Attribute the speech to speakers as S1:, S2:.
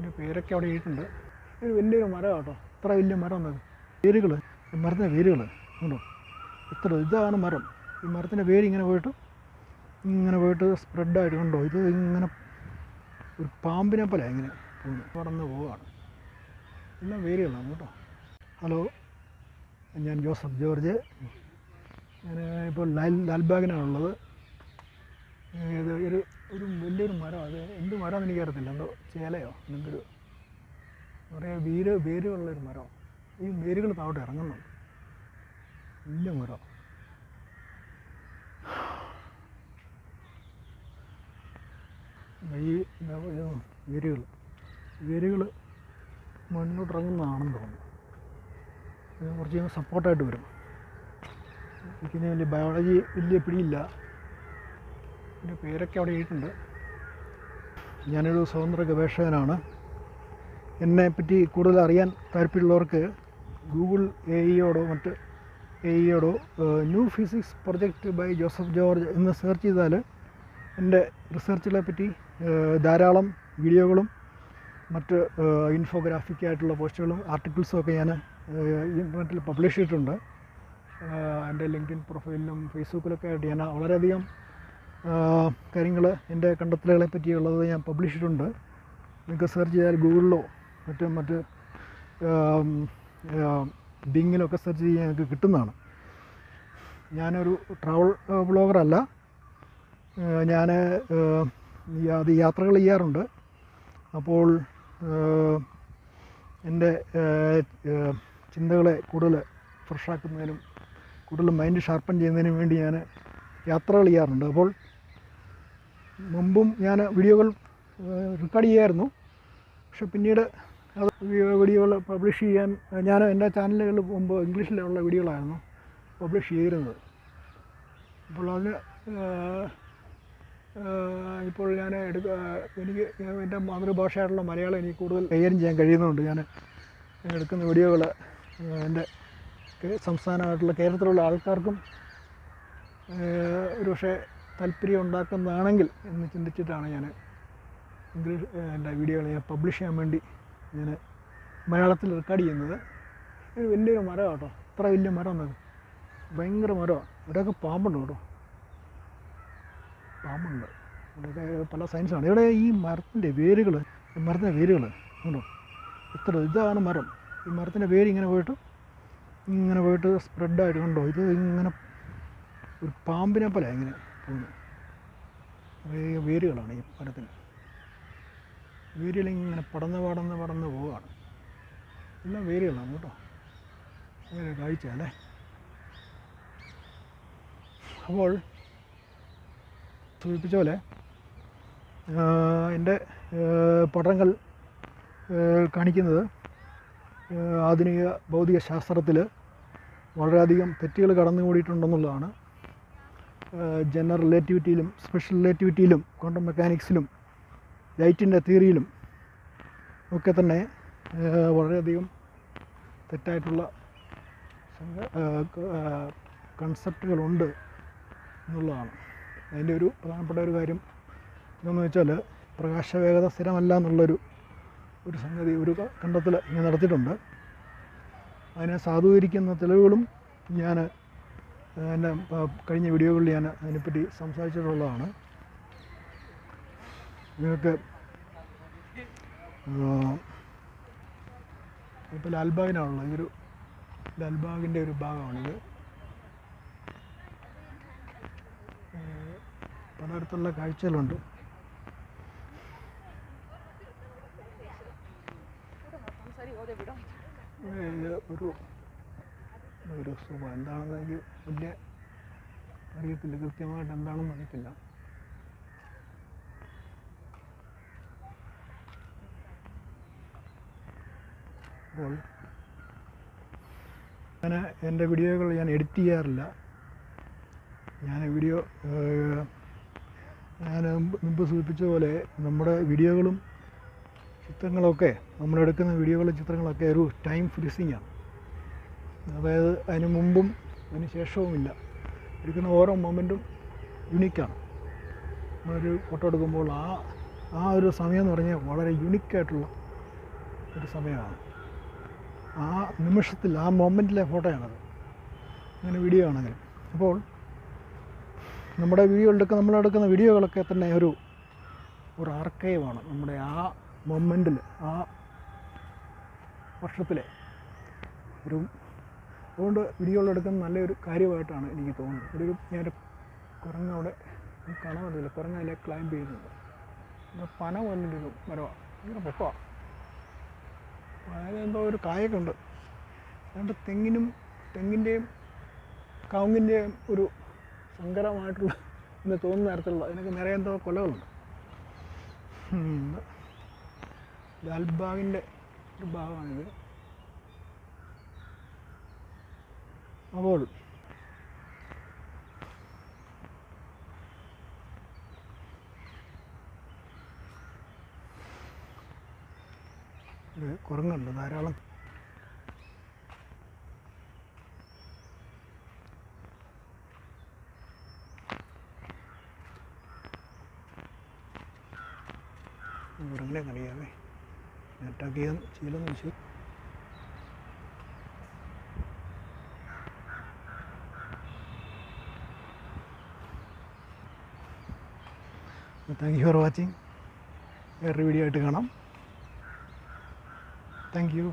S1: ഇതിന്റെ പേരൊക്കെ അവിടെ ഇട്ടിട്ടുണ്ട് ഒരു വലിയൊരു മരം കേട്ടോ. ഇത്ര വലിയ മരം എന്നത് വേരുകൾ മരത്തിന്റെ വേരുകൾ ഉണ്ടോ ഇത്ര ഇതാണ് മരം. ഈ മരത്തിന്റെ വേര് ഇങ്ങനെ പോയിട്ട് ഇങ്ങനെ പോയിട്ട് സ്പ്രെഡായിട്ട് കണ്ടോ? ഇത് ഇങ്ങനെ ഒരു പാമ്പിനെ പോലെ ഇങ്ങനെ പടന്ന് പോവുകയാണ് എല്ലാം വേരുകളാണ് കേട്ടോ. ഹലോ ഞാൻ ജോസഫ് ജോർജ്. ഞാൻ ഇപ്പോൾ ലാൽ ലാൽബാഗിനാണുള്ളത് ഇത് ഒരു ഒരു വലിയൊരു മരം അത് എന്ത് മരമെന്ന് എനിക്കറിയത്തില്ല എന്തോ ചേലയോ? എന്തൊരു കുറേ വേര് വേരുകളുള്ളൊരു മരം. ഈ വേരുകൾ താവട്ടെ ഇറങ്ങുന്നു. വലിയ മരം. ഈ വേരുകൾ. വേരുകൾ മണ്ണിലോട്ട് ഇറങ്ങുന്നതാണെന്ന് തോന്നുന്നു. കുറച്ച് കഴിയുമ്പോൾ സപ്പോർട്ടായിട്ട് വരും. എനിക്കിനി വലിയ ബയോളജി വലിയ പിടിയില്ല. എന്റെ പേരൊക്കെ അവിടെ എഴുതിയിട്ടുണ്ട്. ഞാനൊരു സ്വതന്ത്ര ഗവേഷകനാണ്. എന്നെപ്പറ്റി കൂടുതൽ അറിയാൻ താല്പര്യമുള്ളവർക്ക് ഗൂഗിൾ എ ഇയോടോ മറ്റ് എ ഇയോടോ new physics project by Joseph George എന്ന് സെർച്ച് ചെയ്താൽ എന്റെ റിസർച്ചുകളെ പറ്റി ധാരാളം വീഡിയോകളും മറ്റ് ഇൻഫോഗ്രാഫിക് ആയിട്ടുള്ള പോസ്റ്റുകളും ആർട്ടിക്കിൾസും ഒക്കെ ഞാൻ ഇന്റർനെറ്റിൽ പബ്ലിഷ് ചെയ്തിട്ടുണ്ട്. എന്റെ ലിങ്ക്ഡിൻ പ്രൊഫൈലിലും ഫേസ്ബുക്കിലൊക്കെ ആയിട്ട് ഞാൻ വളരെയധികം കാര്യങ്ങൾ എന്റെ കണ്ടെത്തലുകളെ പറ്റിയുള്ളത് ഞാൻ പബ്ലിഷ് ചെയ്തിട്ടുണ്ട്. നിങ്ങൾക്ക് സെർച്ച് ചെയ്താൽ ഗൂഗിളിലോ മറ്റ് മറ്റ് ബിങ്ങിലൊക്കെ സെർച്ച് ചെയ്യാൻ നിങ്ങൾക്ക് കിട്ടുന്നതാണ്. ഞാനൊരു ട്രാവൽ ബ്ലോഗറല്ല ഞാൻ അത് യാത്രകൾ ചെയ്യാറുണ്ട്. അപ്പോൾ എന്റെ ചിന്തകളെ കൂടുതൽ ഫ്രഷാക്കുന്നതിനും കൂടുതൽ മൈൻഡ് ഷാർപ്പൻ ചെയ്യുന്നതിനും വേണ്ടി ഞാൻ യാത്രകൾ ചെയ്യാറുണ്ട്. അപ്പോൾ മുമ്പും ഞാൻ വീഡിയോകൾ റെക്കോർഡ് ചെയ്യായിരുന്നു. പക്ഷെ പിന്നീട് അത് വീഡിയോകൾ പബ്ലിഷ് ചെയ്യാൻ ഞാൻ എന്റെ ചാനലുകളിൽ മുമ്പ് ഇംഗ്ലീഷിലുള്ള വീഡിയോകളായിരുന്നു പബ്ലിഷ് ചെയ്തിരുന്നത്. അപ്പോൾ അതിന് ഇപ്പോൾ ഞാൻ എടുക്ക എനിക്ക് എന്റെ മാതൃഭാഷയായിട്ടുള്ള മലയാളം എനിക്ക് കൂടുതൽ കൈകാര്യം ചെയ്യാൻ കഴിയുന്നുണ്ട് ഞാൻ എടുക്കുന്ന വീഡിയോകൾ എന്റെ സംസ്ഥാനമായിട്ടുള്ള കേരളത്തിലുള്ള ആൾക്കാർക്കും ഒരുപക്ഷെ ഒരു പക്ഷേ താല്പര്യം ഉണ്ടാക്കുന്നതാണെങ്കിൽ എന്ന് ചിന്തിച്ചിട്ടാണ് ഞാൻ ഇംഗ്ലീഷ് എന്റെ വീഡിയോകൾ ഞാൻ പബ്ലിഷ് ചെയ്യാൻ വേണ്ടി ഞാൻ മലയാളത്തിൽ റെക്കോർഡ് ചെയ്യുന്നത്. ഒരു വലിയൊരു മരം കേട്ടോ ഇത്ര വലിയ മരം എന്നത് ഭയങ്കര മരമാണ് ഇവിടെയൊക്കെ പാമ്പുണ്ട് കേട്ടോ. പാമ്പുണ്ട്. ഇവിടെയൊക്കെ പല സയൻസാണ് ഇവിടെ ഈ മരത്തിന്റെ വേരുകൾ മരത്തിന്റെ വേരുകൾ ഉണ്ടോ ഇത്ര ഇതാണ് മരം. ഈ മരത്തിന്റെ വേര് ഇങ്ങനെ പോയിട്ട് ഇങ്ങനെ പോയിട്ട് സ്പ്രെഡായിട്ട് കണ്ടോ? ഇത് ഇങ്ങനെ ഒരു പാമ്പിനെ പോലെ ഇങ്ങനെ. പോകുന്നത് കുറേ വേരുകളാണ് ഈ മരത്തിന് വേരുകളിങ്ങനെ പടന്ന് പടന്ന് പടന്ന് പോവുകയാണ്. എല്ലാം വേരുകളാണ് കേട്ടോ. അങ്ങനെ കാഴ്ച അല്ലേ? അപ്പോൾ സൂചിപ്പിച്ച പോലെ എന്റെ പഠനങ്ങൾ കാണിക്കുന്നത് ആധുനിക ഭൗതിക ശാസ്ത്രത്തിൽ വളരെയധികം തെറ്റുകൾ കടന്നുകൂടിയിട്ടുണ്ടെന്നുള്ളതാണ് ജനറൽ റിലേറ്റിവിറ്റിയിലും സ്പെഷ്യൽ റിലേറ്റിവിറ്റിയിലും ക്വാണ്ടം മെക്കാനിക്സിലും ലൈറ്റിന്റെ തിയറിയിലും ഒക്കെ തന്നെ വളരെയധികം തെറ്റായിട്ടുള്ള കൺസെപ്റ്റുകളുണ്ട് എന്നുള്ളതാണ്. അതിന്റെ ഒരു പ്രധാനപ്പെട്ട ഒരു കാര്യം എന്താണെന്ന് വെച്ചാൽ പ്രകാശവേഗത സ്ഥിരമല്ല എന്നുള്ളൊരു ഒരു സംഗതി ഒരു കണ്ടെത്തൽ ഞാൻ നടത്തിയിട്ടുണ്ട്. അതിനെ സാധൂകരിക്കുന്ന തെളിവുകളും ഞാൻ എന്റെ കഴിഞ്ഞ വീഡിയോകളിൽ ഞാൻ അതിനെപ്പറ്റി സംസാരിച്ചിട്ടുള്ളതാണ്. നിങ്ങൾക്ക് ഇപ്പോൾ ലാൽബാഗിനാണുള്ളത് ഇതൊരു ലാൽബാഗിന്റെ ഒരു ഭാഗമാണിത്. പലയിടത്തുള്ള കാഴ്ചകളുണ്ട്. ഒരു ഒരു സുഖം. എന്താണെന്ന് എനിക്ക് വലിയ അറിയത്തില്ല. കൃത്യമായിട്ട് എന്താണെന്ന് അറിയത്തില്ല. അപ്പോൾ ഞാൻ എന്റെ വീഡിയോകൾ ഞാൻ എഡിറ്റ് ചെയ്യാറില്ല. ഞാൻ വീഡിയോ ഞാൻ മുമ്പ് സൂചിപ്പിച്ച പോലെ നമ്മുടെ വീഡിയോകളും ചിത്രങ്ങളൊക്കെ നമ്മളെടുക്കുന്ന വീഡിയോകളും ചിത്രങ്ങളൊക്കെ ഒരു ടൈം ഫ്രീസിങ് ആണ് അതായത് അതിന് മുമ്പും അതിന് ശേഷവുമില്ല. എടുക്കുന്ന ഓരോ മൊമെന്റും യുണീക്കാണ് നമ്മളൊരു ഫോട്ടോ എടുക്കുമ്പോൾ ആ ആ ഒരു സമയം എന്ന് പറഞ്ഞാൽ വളരെ യുണീക്കായിട്ടുള്ള ഒരു സമയമാണ്. ആ നിമിഷത്തിൽ ആ മൊമെന്റിലെ ഫോട്ടോയാണത് അങ്ങനെ വീഡിയോ ആണെങ്കിൽ. അപ്പോൾ നമ്മുടെ വീഡിയോ എടുക്കുന്ന നമ്മളെടുക്കുന്ന വീഡിയോകളൊക്കെ തന്നെ ഒരു ഒരു ആർക്കൈവാണ് നമ്മുടെ ആ മൊമെന്റിൽ ആ വർഷത്തിലെ ഒരു അതുകൊണ്ട് വീഡിയോകൾ എടുക്കുന്നത് നല്ലൊരു കാര്യമായിട്ടാണ് എനിക്ക് തോന്നുന്നത്. ഒരു ഞാൻ കുരങ്ങ് അവിടെ കാണാൻ പറ്റില്ല കുരങ്ങ് അതിലെ ക്ലൈംബ് ചെയ്യുന്നുണ്ട്. പന പോലൊരു മരമാണ് ഭയങ്കര പൊക്കമാണ് അതിലെന്തോ ഒരു കായൊക്കെ ഉണ്ട് അതുകൊണ്ട് തെങ്ങിനും തെങ്ങിന്റെയും കവുങ്ങിന്റെയും ഒരു സങ്കരമായിട്ടുള്ള എന്ന് തോന്നുന്ന തരത്തിലുള്ള അതിനൊക്കെ നിറയെ എന്തോ കൊലകളുണ്ട്. ലാൽബാഗിന്റെ ഒരു ഭാഗമാണിത്. ഇത് കുരങ്ങുണ്ട് ധാരാളം. കുരങ്ങനെ അറിയാമേ അറ്റാക്ക് ചെയ്യാൻ ചെയ്യില്ലെന്ന് വെച്ചു. താങ്ക് യു ഫോർ വാച്ചിങ് വേറൊരു വീഡിയോ ആയിട്ട് കാണാം. Thank you